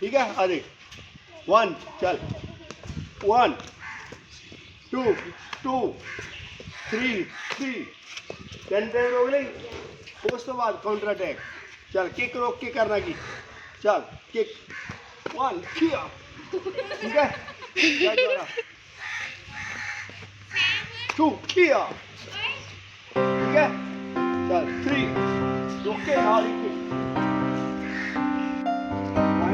ठीक है आ देख वन चल। One two two three three ten ten रोक ली उस तो बाद काउंटर अटैक चल किक रोक के करना की। चल किक वन ठीक है? टू किया। ठीक है? चल थ्री रोके हाल ही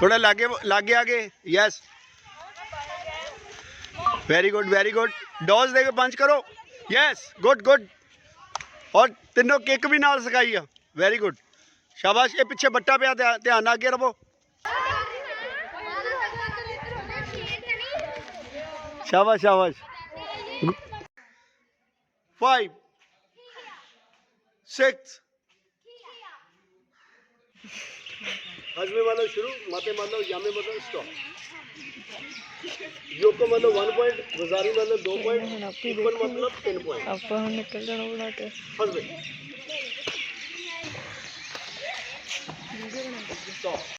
थोड़ा लागे लागे आगे yes very good very good dodge दे के पंच करो. यस गुड गुड और तीनों किक भी नाल सिखाई है. वेरी गुड शाबाश, ये पीछे बट्टा पिया ध्यान आगे रवो शाबाश शाबाश. फाइव सिक्स हजमे वालों शुरू माते लो जामे मान लो स्टॉप योको मान लो वन पॉइंट गुजारी मान लो दो पॉइंट टिप्पण मतलब टेन पॉइंट आपको हम निकल जाना बुला के हजमे। स्टॉप